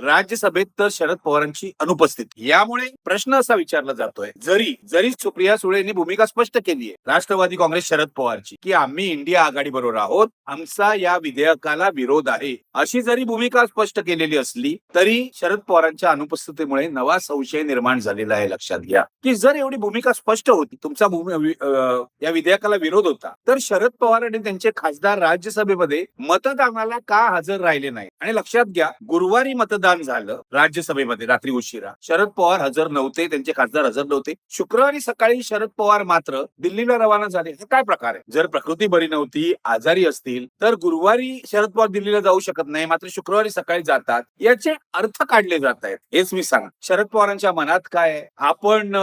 राज्यसभेत तर शरद पवारांची अनुपस्थिती. यामुळे प्रश्न असा विचारला जातोय जरी जरी सुप्रिया सुळेंनी भूमिका स्पष्ट केली आहे राष्ट्रवादी काँग्रेस शरद पवारची की आम्ही इंडिया आघाडी बरोबर आहोत आमचा या विधेयकाला विरोध आहे अशी जरी भूमिका स्पष्ट केलेली असली तरी शरद पवारांच्या अनुपस्थितीमुळे नवा संशय निर्माण झालेला आहे लक्षात घ्या. की जर एवढी भूमिका स्पष्ट होती तुमचा अं, या विधेयकाला विरोध होता तर शरद पवार आणि त्यांचे खासदार राज्यसभेमध्ये मतदानाला का हजर राहिले नाही आणि लक्षात घ्या गुरुवारी मतदान झालं राज्यसभेमध्ये रात्री उशिरा. शरद पवार हजर नव्हते त्यांचे खासदार हजर नव्हते. शुक्रवारी सकाळी शरद पवार मात्र दिल्लीला रवाना झाले. हे काय प्रकार आहे? जर प्रकृती बरी नव्हती आजारी असतील तर गुरुवारी शरद पवार दिल्लीला जाऊ शकत नाही मात्र शुक्रवारी सकाळी जातात. याचे अर्थ काढले जात आहेत. हेच मी सांग शरद पवारांच्या मनात काय आपण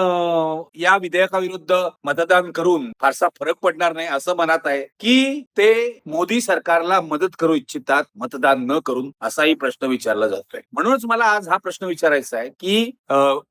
या विधेयकाविरुद्ध मतदान करून फारसा फरक पडणार नाही असं मनात आहे की ते मोदी सरकारला मदत करू इच्छितात मतदान न करून असाही प्रश्न विचारला जातोय. म्हणूनच मला आज हा प्रश्न विचारायचा आहे की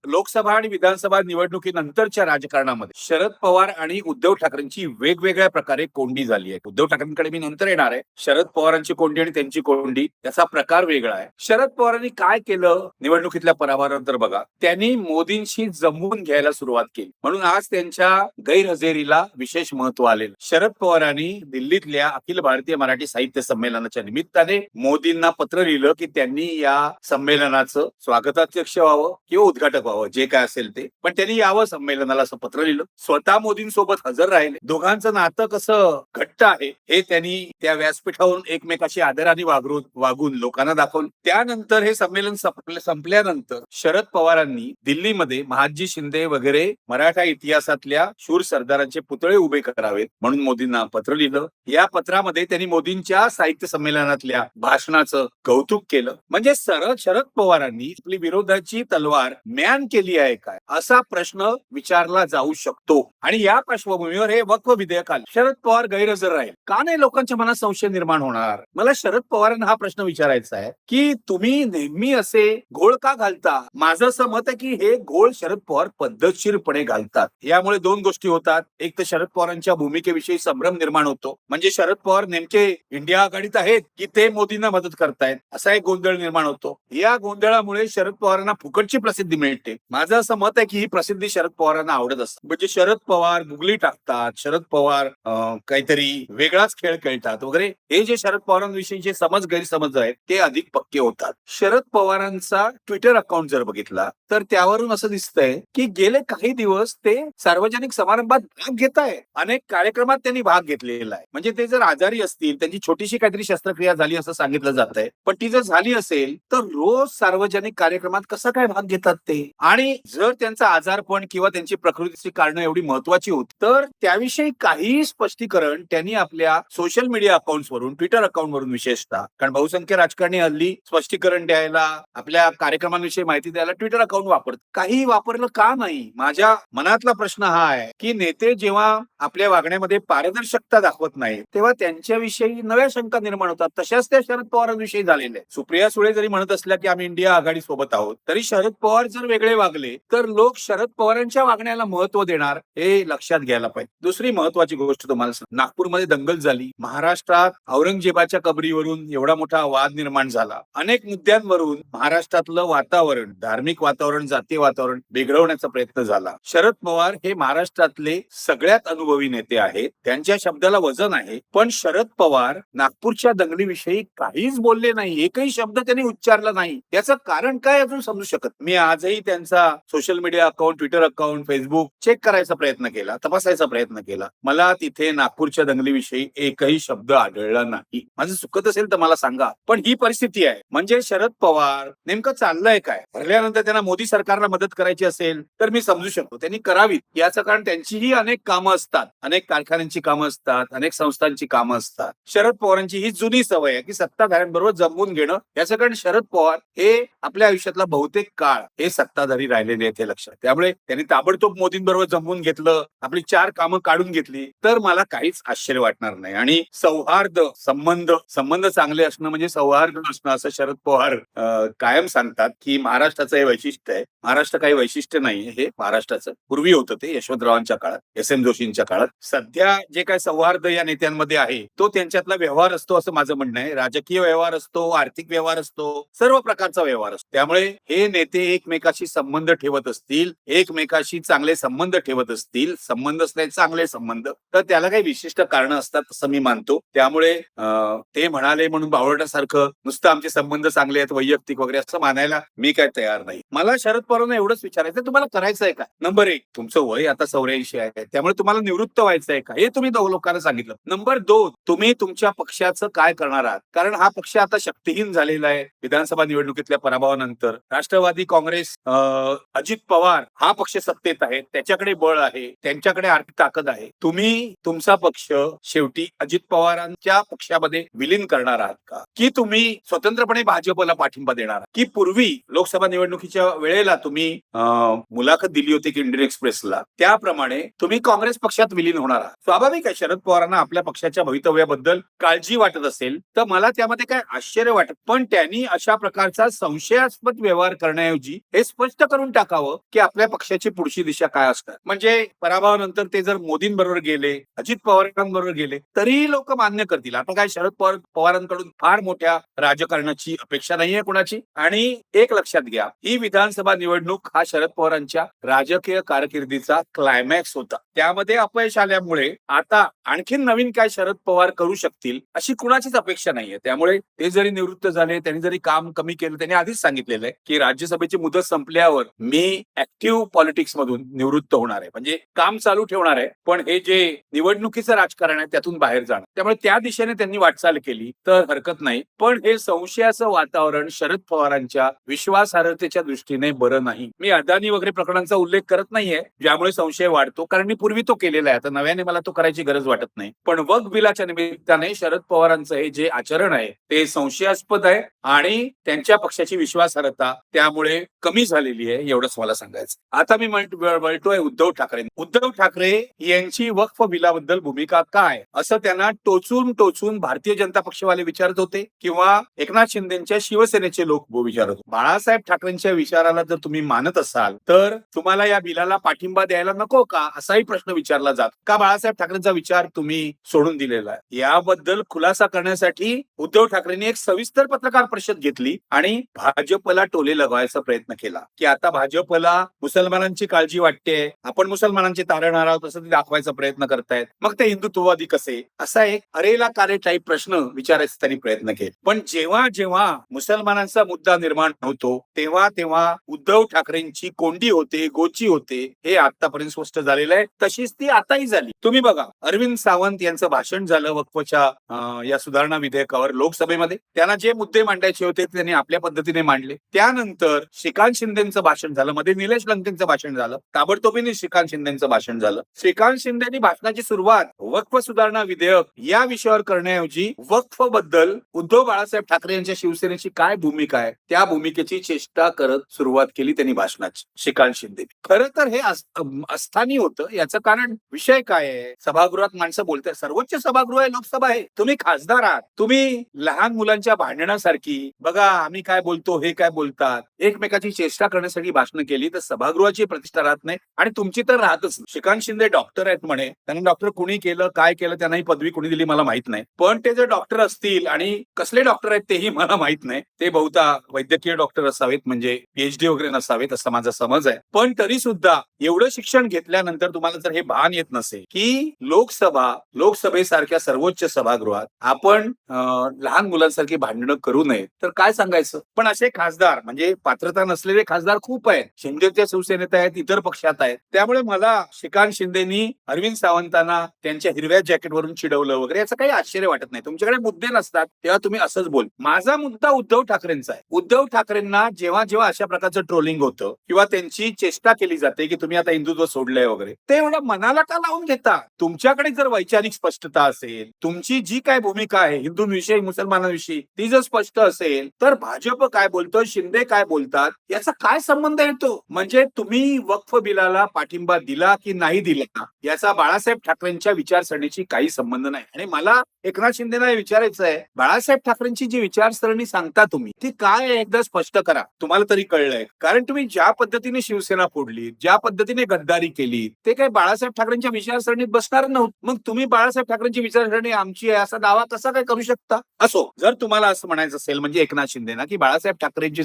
लोकसभा आणि विधानसभा निवडणुकीनंतरच्या राजकारणामध्ये शरद पवार आणि उद्धव ठाकरेंची वेगवेगळ्या प्रकारे कोंडी झाली आहे. उद्धव ठाकरेंकडे मी नंतर येणार आहे. शरद पवारांची कोंडी आणि त्यांची कोंडी याचा प्रकार वेगळा आहे. शरद पवारांनी काय केलं निवडणुकीतल्या पराभवानंतर बघा त्यांनी मोदींशी जमवून घ्यायला सुरुवात केली. म्हणून आज त्यांच्या गैरहजेरीला विशेष महत्त्व आलेलं शरद पवारांनी दिल्लीतल्या अखिल भारतीय मराठी साहित्य संमेलनाच्या निमित्ताने मोदींना पत्र लिहिलं की त्यांनी या संमेलनाचं स्वागताध्यक्ष व्हावं किंवा उद्घाटक व्हावं जे काय असेल ते. पण त्यांनी यावं संमेलनाला असं पत्र लिहिलं. स्वतः मोदींसोबत हजर राहिले. दोघांचं नातं कसं घट्ट आहे हे त्यांनी त्या व्यासपीठावरून एकमेकाशी आदराने वागरून वागून लोकांना दाखवलं. त्यानंतर हे संमेलन संपल्यानंतर शरद पवारांनी दिल्लीमध्ये महादजी शिंदे वगैरे मराठा इतिहासातल्या शूर सरदारांचे पुतळे उभे करावेत म्हणून मोदींना पत्र लिहिलं. या पत्रामध्ये त्यांनी मोदींच्या साहित्य संमेलनातल्या भाषणाचं कौतुक केलं. म्हणजे सरळ शरद पवारांनी आपली विरोधाची तलवार म्यान केली आहे काय? असा प्रश्न विचारला जाऊ शकतो. आणि या पार्श्वभूमीवर हे वक्व विधेयक आलं. शरद पवार गैरहजर राहील. का नाही लोकांच्या मनात संशय निर्माण होणार? मला शरद पवारांना हा प्रश्न विचारायचा आहे की तुम्ही नेहमी असे घोळ का घालता? माझं असं मत आहे की हे घोळ शरद पवार पद्धतशीरपणे घालतात. यामुळे दोन गोष्टी होतात. एक तर शरद पवारांच्या भूमिकेविषयी संभ्रम निर्माण होतो. म्हणजे शरद पवार नेमके इंडिया आघाडीत आहेत की ते मोदींना मदत करतायत? असा एक गोंधळ निर्माण होतो. या गोंधळामुळे शरद पवारांना फुकटची प्रसिद्धी मिळते. माझं असं मत आहे की ही प्रसिद्धी शरद पवारांना आवडत असते. म्हणजे शरद पवार गुगली टाकतात शरद पवार काहीतरी वेगळाच खेळ खेळतात वगैरे. हे जे शरद पवारांविषयीचे समज गैरसमज आहेत ते अधिक पक्के होतात. शरद पवारांचा ट्विटर अकाउंट जर बघितला तर त्यावरून असं दिसतंय की गेले काही दिवस ते सार्वजनिक समारंभात भाग घेत आहे अनेक कार्यक्रमात त्यांनी भाग घेतलेला आहे. म्हणजे ते जर आजारी असतील त्यांची छोटीशी काहीतरी शस्त्रक्रिया झाली असं सांगितलं जात आहे पण ती जर झाली असेल तर रोज सार्वजनिक कार्यक्रमात कसा काय भाग घेतात ते? आणि जर त्यांचा आजारपण किंवा त्यांची प्रकृतीची कारणं एवढी महत्वाची होती तर त्याविषयी काही स्पष्टीकरण त्यांनी आपल्या सोशल मीडिया अकाउंट वरून ट्विटर अकाउंट वरून विशेषतः कारण बहुसंख्य राजकारणी हल्ली स्पष्टीकरण द्यायला आपल्या कार्यक्रमांविषयी माहिती द्यायला ट्विटर अकाउंट वापरत. काही वापरलं का नाही? माझ्या मनातला प्रश्न हा आहे की नेते जेव्हा आपल्या वागण्यामध्ये पारदर्शकता दाखवत नाही तेव्हा त्यांच्याविषयी नव्या शंका निर्माण होतात. तशाच त्या शरद पवारांविषयी झालेल्या सुप्रिया सुळे जरी म्हणत असल्या की आम्ही इंडिया आघाडी सोबत आहोत. तरी शरद पवार जर वेगळे वागले तर लोक शरद पवारांच्या वागण्याला महत्त्व देणार हे लक्षात घ्यायला पाहिजे. दुसरी महत्वाची गोष्ट तुम्हाला नागपूरमध्ये दंगल झाली. महाराष्ट्रात औरंगजेबाच्या कबरीवरून एवढा मोठा वाद निर्माण झाला. अनेक मुद्द्यांवरून महाराष्ट्रातलं वातावरण धार्मिक वातावरण जातीय वातावरण बिघडवण्याचा प्रयत्न झाला. शरद पवार हे महाराष्ट्रातले सगळ्यात अनुभवी नेते आहेत. त्यांच्या शब्दाला वजन आहे. पण शरद पवार नागपूरच्या दंगलीविषयी काहीच बोलले नाही. एकही शब्द त्यांनी उच्चारला नाही. याचं कारण काय अजून समजू शकत मी आजही त्यांचा social media account Twitter account Facebook check करायचा प्रयत्न केला तपासायचा प्रयत्न केला. मला तिथे नागपूरच्या दंगलीविषयी एकही शब्द आढळला नाही. माझं चुकत असेल तर मला सांगा. पण ही परिस्थिती आहे. म्हणजे शरद पवार नेमकं चाललंय काय? भरल्यानंतर त्यांना मोदी सरकारला मदत करायची असेल तर मी समजू शकतो. त्यांनी करावीत. याचं कारण त्यांचीही अनेक कामं असतात. अनेक कारखान्यांची कामं असतात. अनेक संस्थांची कामं असतात. शरद पवारांची ही जुनी सवय आहे की सत्ताधाऱ्यांबरोबर जमवून घेणं. याचं कारण शरद पवार हे आपल्या आयुष्यातला बहुतेक काळ हे सत्ताधारी राहिलेले आहेत हे लक्षात. त्यामुळे त्यांनी ताबडतोब मोदींबरोबर जमवून घेतलं आपली चार कामं काढून घेतली तर मला काहीच आश्चर्य वाटणार नाही. आणि सौहार्द संबंध संबंध चांगले असणं म्हणजे सौहार्द असणं असं शरद पवार कायम सांगतात की महाराष्ट्राचं हे वैशिष्ट्य आहे. महाराष्ट्र काही वैशिष्ट्य नाही हे महाराष्ट्राचं. पूर्वी होतं ते यशवंतरावांच्या काळात एस एम जोशींच्या काळात. सध्या जे काय सौहार्द या नेत्यांमध्ये आहे तो त्यांच्यातला व्यवहार असतो असं माझं म्हणणं आहे. राजकीय व्यवहार असतो आर्थिक व्यवहार असतो सर्व सर्व प्रकारचा व्यवहार असतो. त्यामुळे हे नेते एकमेकाशी संबंध ठेवत असतील एकमेकाशी चांगले संबंध ठेवत असतील संबंध असले चांगले संबंध तर त्याला काही विशिष्ट कारण असतात असं मी मानतो. त्यामुळे ते म्हणाले म्हणून बावळटासारखं नुसतं आमचे संबंध चांगले आहेत वैयक्तिक वगैरे असं मानायला मी काय तयार नाही. मला शरद पवारांना एवढंच विचारायचं तुम्हाला करायचं आहे का? नंबर एक तुमचं वय आता चौऱ्याऐंशी आहे त्यामुळे तुम्हाला निवृत्त व्हायचं आहे का? हे तुम्ही दोन लोकांना सांगितलं. नंबर दोन तुम्ही तुमच्या पक्षाचं काय करणार आहात? कारण हा पक्ष आता शक्तिहीन झालेला आहे. विधानसभा निवडणुकीतल्या पराभवानंतर राष्ट्रवादी काँग्रेस अजित पवार हा पक्ष सत्तेत आहे त्याच्याकडे बळ आहे त्यांच्याकडे आर्थिक ताकद आहे. तुम्ही तुमचा पक्ष शेवटी अजित पवारांच्या पक्षामध्ये विलीन करणार आहात का? की तुम्ही स्वतंत्रपणे भाजपला पाठिंबा देणार की पूर्वी लोकसभा निवडणुकीच्या वेळेला तुम्ही मुलाखत दिली होती की इंडियन एक्सप्रेसला? त्याप्रमाणे तुम्ही काँग्रेस पक्षात विलीन होणार आहात. स्वाभाविक आहे शरद पवारांना आपल्या पक्षाच्या भवितव्याबद्दल काळजी वाटत असेल तर मला त्यामध्ये काय आश्चर्य वाटत पण त्यांनी अशा प्रकारचा संशयास्पद व्यवहार करण्याऐवजी हे स्पष्ट करून टाकावं की आपल्या पक्षाची पुढची दिशा काय असणार. म्हणजे पराभवानंतर ते जर मोदींबरोबर गेले अजित पवारांबरोबर गेले तरीही लोक मान्य करतील. आता काय शरद पवार पवारांकडून फार मोठ्या राजकारणाची अपेक्षा नाहीये कोणाची. आणि एक लक्षात घ्या ही विधानसभा निवडणूक हा शरद पवारांच्या राजकीय कारकिर्दीचा क्लायमॅक्स होता. त्यामध्ये अपयश आल्यामुळे आता आणखीन नवीन काय शरद पवार करू शकतील अशी कुणाचीच अपेक्षा नाहीये. त्यामुळे ते जरी निवृत्त झाले त्यांनी जरी काम कमी केलं त्यांनी आधीच सांगितलेलं आहे की राज्यसभेची मुदत संपल्यावर मी ऍक्टिव्ह पॉलिटिक्स मधून निवृत्त होणार आहे. म्हणजे काम चालू ठेवणार आहे पण हे जे निवडणुकीचं राजकारण आहे त्यातून बाहेर जाणार. त्यामुळे त्या दिशेने त्यांनी वाटचाल केली तर हरकत नाही. पण हे संशयाचं वातावरण शरद पवारांच्या विश्वासार्हतेच्या दृष्टीने बरं नाही. मी अदानी वगैरे प्रकरणांचा उल्लेख करत नाहीये ज्यामुळे संशय वाढतो कारण मी पूर्वी तो केलेला आहे. आता नव्याने मला तो करायची गरज वाटत नाही. पण वक बिलाच्या निमित्ताने शरद पवारांचं हे जे आचरण आहे ते संशयास्पद आहे आणि त्यांच्या पक्षाची विश्वासार्हता त्यामुळे कमी झालेली आहे एवढंच मला सांगायचं. आता मी म्हणतोय उद्धव ठाकरे. उद्धव ठाकरे यांची वक्फ बिलाबद्दल भूमिका काय? असं त्यांना टोचून टोचून भारतीय जनता पक्षवाले विचारत होते किंवा एकनाथ शिंदेच्या शिवसेनेचे लोक विचारत होते. बाळासाहेब ठाकरेंच्या विचाराला जर तुम्ही मानत असाल तर तुम्हाला या बिलाला पाठिंबा द्यायला नको का? असाही प्रश्न विचारला जात. का बाळासाहेब ठाकरेंचा विचार तुम्ही सोडून दिलेला आहे? याबद्दल खुलासा करण्यासाठी उद्धव ठाकरेंनी एक सविस्तर पत्रकार परिषद घेतली. आणि भाजपला टोले लगवायचा प्रयत्न केला. की आता भाजपला मुसलमानांची काळजी वाटते आपण मुसलमानांचे तारणहार आहोत असं ते दाखवायचा प्रयत्न करतायत. मग ते हिंदुत्ववादी कसे? असा एक अरेला कारे टाईप प्रश्न विचारायचा त्यांनी प्रयत्न केला. पण जेव्हा जेव्हा मुसलमानांचा मुद्दा निर्माण होतो तेव्हा तेव्हा उद्धव ठाकरेंची कोंडी होते गोची होते हे आतापर्यंत स्पष्ट झालेलं आहे. तशीच ती आताही झाली. तुम्ही बघा अरविंद सावंत यांचं भाषण झालं वक्फच्या या सुधारणा विधेयकावर लोकसभेमध्ये. त्यांना जे मुद्दे मांडायचे होते ते त्यांनी आपल्या पद्धतीने मांडले. त्यानंतर श्रीकांत शिंदेचं भाषण झालं. मध्ये निलेश लंकेंचं भाषण झालं. ताबडतोबीने श्रीकांत शिंदेचं भाषण झालं. श्रीकांत शिंदेनी भाषणाची सुरुवात वक्फ सुधारणा विधेयक या विषयावर करण्याऐवजी वक्फबद्दल उद्धव बाळासाहेब ठाकरे यांच्या शिवसेनेची काय भूमिका आहे त्या भूमिकेची चेष्टा करत सुरुवात केली त्यांनी भाषणाची श्रीकांत शिंदे. खरं तर हे अस्थानी होतं. याचं कारण विषय काय आहे? सभागृहात माणसं बोलतात. सर्वोच्च सभागृह आहे लोकसभा आहे. तुम्ही खासदार आहात. तुम्ही लहान मुलांच्या भांडणासारखी. बघा आम्ही काय बोलतो हे काय बोलतात? एकमेकाची चेष्टा करण्यासाठी भाषण केली तर सभागृहाची प्रतिष्ठा राहत नाही आणि तुमची तर राहतच श्रीकांत शिंदे डॉक्टर आहेत म्हणे. त्यांना डॉक्टर कुणी केलं काय केलं त्यांना ही पदवी कुणी दिली मला माहीत नाही. पण ते जर डॉक्टर असतील आणि कसले डॉक्टर आहेत तेही मला माहीत नाही. ते बहुता वैद्यकीय डॉक्टर असावेत म्हणजे पीएचडी वगैरे नसावेत असा माझा समज आहे. पण तरी सुद्धा एवढं शिक्षण घेतल्यानंतर तुम्हाला जर हे भान येत नसेल की लोकसभा लोकसभेसारख्या सर्वोच्च सभागृहात आपण लहान मुलांसारखी भांडणं करू नये तर काय सांगायचं. पण असे खासदार म्हणजे पात्रता नसलेले खासदार खूप आहेत. शिंदेच्या शिवसेनेत आहेत इतर पक्षात आहेत. त्यामुळे मला श्रीकांत शिंदेनी अरविंद सावंतांना त्यांच्या हिरव्या जॅकेटवरून चिडवलं वगैरे याचं काही आश्चर्य वाटत नाही. तुमच्याकडे मुद्दे नसतात तेव्हा तुम्ही असंच बोल. माझा मुद्दा उद्धव ठाकरेंचा आहे. उद्धव ठाकरेंना जेव्हा जेव्हा अशा प्रकारचं ट्रोलिंग होतं किंवा त्यांची चेष्टा केली जाते की तुम्ही आता हिंदुत्व सोडलंय वगैरे ते एवढं मनाला का लावून घेता? तुमच्याकडे जर वैचारिक स्पष्टता असेल तुमची जी काय भूमिका आहे हिंदूंविषयी मुसलमानांविषयी ती जर स्पष्ट असेल तर भाजप काय बोलतं शिंदे काय बोलतात याचा काय संबंध येतो? म्हणजे तुम्ही वक्फ बिलाला पाठिंबा दिला की नाही दिला? याचा बाळासाहेब ठाकरेंच्या विचारसरणीची काही संबंध नाही. आणि मला एकनाथ शिंदेना विचारायचं आहे बाळासाहेब ठाकरेंची जी विचारसरणी सांगता तुम्ही ती काय एकदा स्पष्ट करा. तुम्हाला तरी कळलंय. कारण तुम्ही ज्या पद्धतीने शिवसेना फोडली ज्या पद्धतीने गद्दारी केली ते काय बाळासाहेब ठाकरेंच्या विचारसरणीत बसणार नव्हतं मग तुम्ही बाळासाहेब ठाकरेंची विचारसरणी आमची आहे असा दावा कसा काय करू शकता? असो जर तुम्हाला असं म्हणायचं असेल म्हणजे एकनाथ शिंदेना की बाळासाहेब ठाकरेंची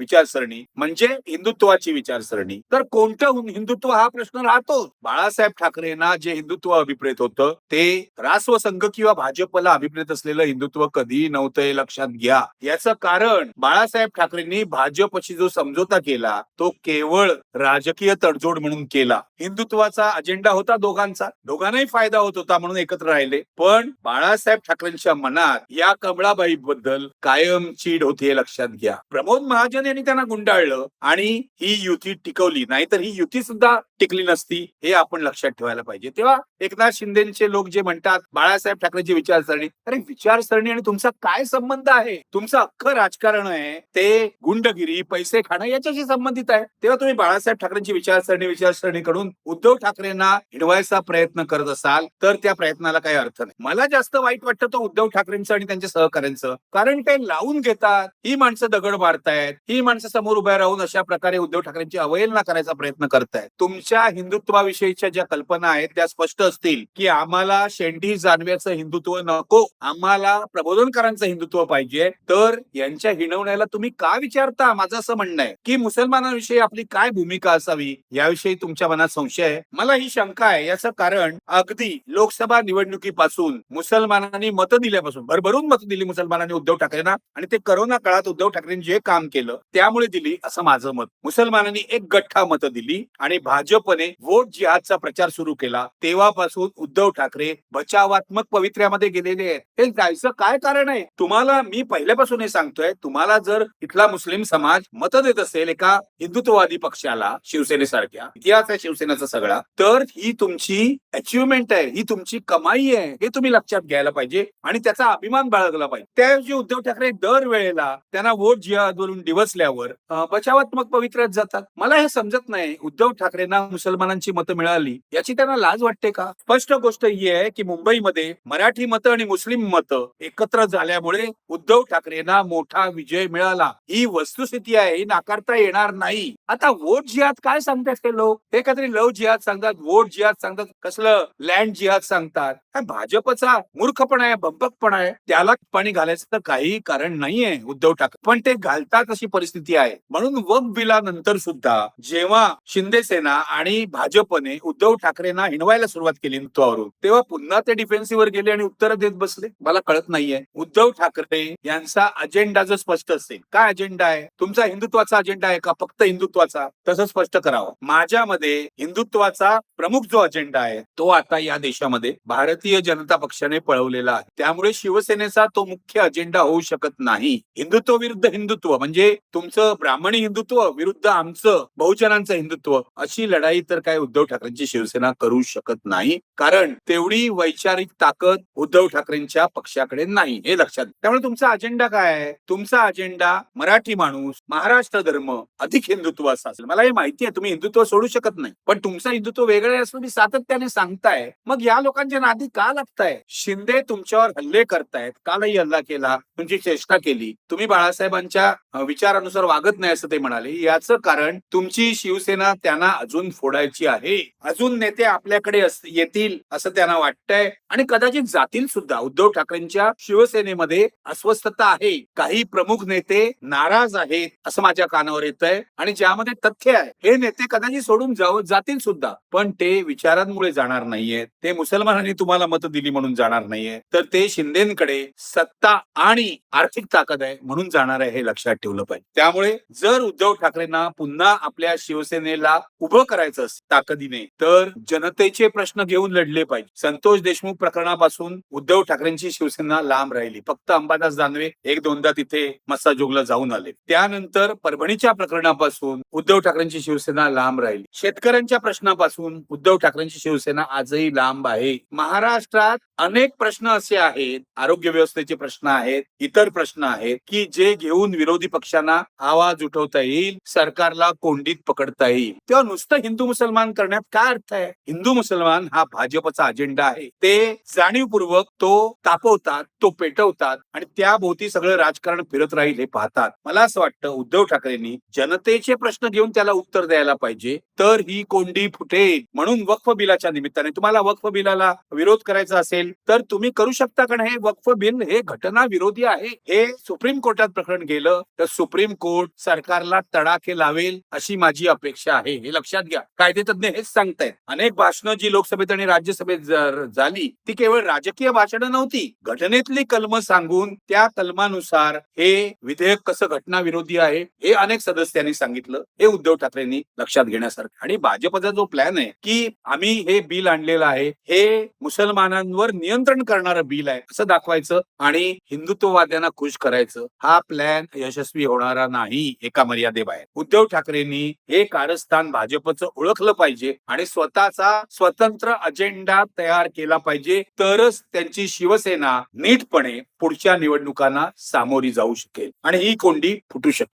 विचारसरणी म्हणजे हिंदुत्वाची विचारसरणी तर कोणतं हिंदुत्व हा प्रश्न राहतो बाळासाहेब ठाकरेंना जे हिंदुत्व अभिप्रेत होतं ते रासव संघ किंवा भाजपला अभिप्रेत असलेलं हिंदुत्व कधी नव्हतं हे लक्षात घ्या. याचं कारण बाळासाहेब ठाकरेंनी भाजपशी जो समझोता केला तो केवळ राजकीय तडजोड म्हणून केला. हिंदुत्वाचा अजेंडा होता दोघांचा. दोघांनाही फायदा होत होता म्हणून एकत्र राहिले. पण बाळासाहेब ठाकरेंच्या मनात या कमळाबाई बद्दल कायम चीड होती हे लक्षात घ्या. प्रमोद महाजन यांनी त्यांना गुंडाळलं आणि ही युती टिकवली. नाहीतर ही युती सुद्धा टिकली नसती हे आपण लक्षात ठेवायला पाहिजे. तेव्हा एकनाथ शिंदेचे लोक जे म्हणतात बाळासाहेब तुमची विचारसरणी. अरे विचारसरणी आणि तुमचा काय संबंध आहे? तुमचं अख्खं राजकारण आहे ते गुंडगिरी पैसे खाणं याच्याशी संबंधित आहे. तेव्हा तुम्ही बाळासाहेब ठाकरेंची विचारसरणी विचारसरणीकडून उद्धव ठाकरेंना हिडवायचा प्रयत्न करत असाल तर त्या प्रयत्नाला काही अर्थ नाही. मला जास्त वाईट वाटतं तो उद्धव ठाकरेंचं आणि त्यांच्या सहकाऱ्यांचं. कारण ते लावून घेतात. ही माणसं दगड मारतायत. ही माणसं समोर उभ्या राहून अशा प्रकारे उद्धव ठाकरेंची अवहेलना करायचा प्रयत्न करतायत. तुमच्या हिंदुत्वाविषयीच्या ज्या कल्पना आहेत त्या स्पष्ट असतील की आम्हाला शेंडी जानव्याचं हिंदुत्व नको आम्हाला प्रबोधनकारांचं हिंदुत्व पाहिजे. तर यांच्या हिणवण्याला तुम्ही का विचारता? माझं असं म्हणणं आहे की मुसलमानांविषयी आपली काय भूमिका असावी? याविषयी तुमच्या मनात संशय आहे? मला ही शंका आहे. याचं कारण अगदी लोकसभा निवडणुकीपासून मुसलमानांनी मतं दिल्यापासून भरभरून मतं दिली मुसलमानांनी उद्धव ठाकरेंना आणि ते करोना काळात उद्धव ठाकरेंनी जे काम केलं त्यामुळे दिली असं माझं मत. मुसलमानांनी एक गठ्ठा मतं दिली आणि भाजपने वोट जिहादचा प्रचार सुरू केला तेव्हापासून उद्धव ठाकरे बचावात्मक पवित्र पवित्र्यामध्ये गेलेले आहेत. हे जायचं काय कारण आहे? तुम्हाला मी पहिल्यापासून हे सांगतोय तुम्हाला जर इथला मुस्लिम समाज मत देत असेल एका हिंदुत्ववादी पक्षाला शिवसेनेसारख्या इतिहास आहे शिवसेनेचा सगळा तर ही तुमची अचिव्हमेंट आहे ही तुमची कमाई आहे हे तुम्ही लक्षात घ्यायला पाहिजे आणि त्याचा अभिमान बाळगला पाहिजे. त्याऐवजी उद्धव ठाकरे दर वेळेला त्यांना वोट जिहादवरून डिवसल्यावर बचावात्मक पवित्र्यात जातात. मला हे समजत नाही उद्धव ठाकरेंना मुसलमानांची मतं मिळाली याची त्यांना लाज वाटते का? स्पष्ट गोष्ट ही आहे की मुंबईमध्ये मराठी मराठी मतं आणि मुस्लिम मतं एकत्र झाल्यामुळे उद्धव ठाकरेंना मोठा विजय मिळाला. ही वस्तुस्थिती आहे ही नाकारता येणार नाही. आता वोट जिहाद काय सांगतात ते लोक? हे काहीतरी लव जिहाद सांगतात वोट जिहाद सांगतात. कसलं? लँड जिहाद सांगतात. भाजपचा मूर्खपणा आहे बंपकपणा आहे? त्याला पाणी घालायचं तर काही कारण नाहीये उद्धव ठाकरे. पण ते घालतात अशी परिस्थिती आहे. म्हणून वक बिलानंतर सुद्धा जेव्हा शिंदे सेना आणि भाजपने उद्धव ठाकरेंना हिणवायला सुरुवात केली हिंदुत्वावरून तेव्हा पुन्हा ते डिफेन्सिव्हवर गेले आणि उत्तर देत बसले? मला कळत नाहीये. उद्धव ठाकरे यांचा अजेंडा जर स्पष्ट असेल काय अजेंडा आहे? तुमचा हिंदुत्वाचा अजेंडा आहे का? फक्त हिंदुत्वाचा? तसं स्पष्ट करावं. माझ्यामध्ये हिंदुत्वाचा प्रमुख जो अजेंडा आहे तो आता या देशामध्ये भारतीय जनता पक्षाने पळवलेला आहे. त्यामुळे शिवसेनेचा तो मुख्य अजेंडा होऊ शकत नाही. हिंदुत्व विरुद्ध हिंदुत्व म्हणजे तुमचं ब्राह्मणी हिंदुत्व विरुद्ध आमचं बहुजनांचं हिंदुत्व अशी लढाई तर काय उद्धव ठाकरेंची शिवसेना करू शकत नाही. कारण तेवढी वैचारिक ताकद उद्धव ठाकरेंच्या पक्षाकडे नाही हे लक्षात त्यामुळे तुमचा अजेंडा काय आहे? तुमचा अजेंडा मराठी माणूस महाराष्ट्र धर्म अधिक हिंदुत्व असा असेल. मला हे माहिती आहे तुम्ही हिंदुत्व सोडू शकत नाही. पण तुमचं हिंदुत्व वेगळं आहे असं तुम्ही सातत्याने सांगताय. मग या लोकांच्या नादी का लागताय? शिंदे तुमच्यावर हल्ले करतायत. कालही हल्ला केला तुमची चेष्टा केली. तुम्ही बाळासाहेबांच्या विचारानुसार वागत नाही असं ते म्हणाले. याचं कारण तुमची शिवसेना त्यांना अजून फोडायची आहे. अजून नेते आपल्याकडे अस- येतील असं त्यांना वाटतंय. आणि कदाचित जात पक्षातील सुद्धा उद्धव ठाकरेंच्या शिवसेनेमध्ये अस्वस्थता आहे. काही प्रमुख नेते नाराज आहेत असं माझ्या कानावर येत आहे आणि ज्यामध्ये तथ्य आहे. हे नेते कदाचित सोडून जाऊ जातील सुद्धा पण ते विचारांमुळे जाणार नाहीयेत. ते मुसलमानांनी तुम्हाला मतं दिली म्हणून जाणार नाहीये तर ते शिंदेकडे सत्ता आणि आर्थिक ताकद आहे म्हणून जाणार आहे हे लक्षात ठेवलं पाहिजे. त्यामुळे जर उद्धव ठाकरेंना पुन्हा आपल्या शिवसेनेला उभं करायचं ताकदीने तर जनतेचे प्रश्न घेऊन लढले पाहिजे. संतोष देशमुख प्रकरणापासून उद्धव ठाकरेंची शिवसेना लांब राहिली. फक्त अंबादास दानवे एक दोनदा तिथे मस्साजोगला जाऊन आले. त्यानंतर परभणीच्या प्रकरणापासून उद्धव ठाकरेंची शिवसेना लांब राहिली. शेतकऱ्यांच्या प्रश्नापासून उद्धव ठाकरेंची शिवसेना आजही लांब आहे. महाराष्ट्रात अनेक प्रश्न असे आहेत. आरोग्य व्यवस्थेचे प्रश्न आहेत इतर प्रश्न आहेत की जे घेऊन विरोधी पक्षांना आवाज उठवता येईल सरकारला कोंडीत पकडता येईल. तेव्हा नुसतं हिंदू मुसलमान करण्यात काय अर्थ आहे? हिंदू मुसलमान हा भाजपचा अजेंडा आहे. ते जाणीवपूर्वक जाणीवपूर्वक तो तापवतात तो पेटवतात आणि त्या भोवती सगळं राजकारण फिरत राहील हे पाहतात. मला असं वाटतं उद्धव ठाकरेंनी जनतेचे प्रश्न घेऊन त्याला उत्तर द्यायला पाहिजे. तर ही कोंडी फुटेल म्हणून वक्फ बिलाच्या निमित्ताने. तुम्हाला वक्फ बिलाला विरोध करायचा असेल तर तुम्ही करू शकता कारण हे वक्फ बिल हे घटना विरोधी आहे. हे सुप्रीम कोर्टात प्रकरण गेलं तर सुप्रीम कोर्ट सरकारला तडाखे लावेल अशी माझी अपेक्षा आहे. हे लक्षात घ्या. कायदेतज्ञ हेच सांगतायत. अनेक भाषणं जी लोकसभेत आणि राज्यसभेत ज- झाली ती केवळ राजकीय भाषणं नव्हती. घटनेतली कलम सांगून त्या कलमानुसार हे विधेयक कसं घटना विरोधी आहे हे अनेक सदस्यांनी सांगितलं. हे उद्धव ठाकरेंनी लक्षात घेण्यासारखं. आणि भाजपचा जो प्लॅन आहे की आम्ही हे बिल आणलेलं आहे हे मुसलमानांवर नियंत्रण करणारं बिल आहे असं दाखवायचं आणि हिंदुत्ववाद्यांना खुश करायचं हा प्लॅन यशस्वी होणारा नाही एका मर्यादेबाहेर उद्धव ठाकरेंनी हे कारस्थान भाजपचं ओळखलं पाहिजे आणि स्वतःचा स्वतंत्र अजेंडा तयार केला पाहिजे. तरच तरच त्यांची शिवसेना नीटपणे पुढच्या निवडणुकांना सामोरी जाऊ शकेल. आणि ही कोंडी फुटू शकते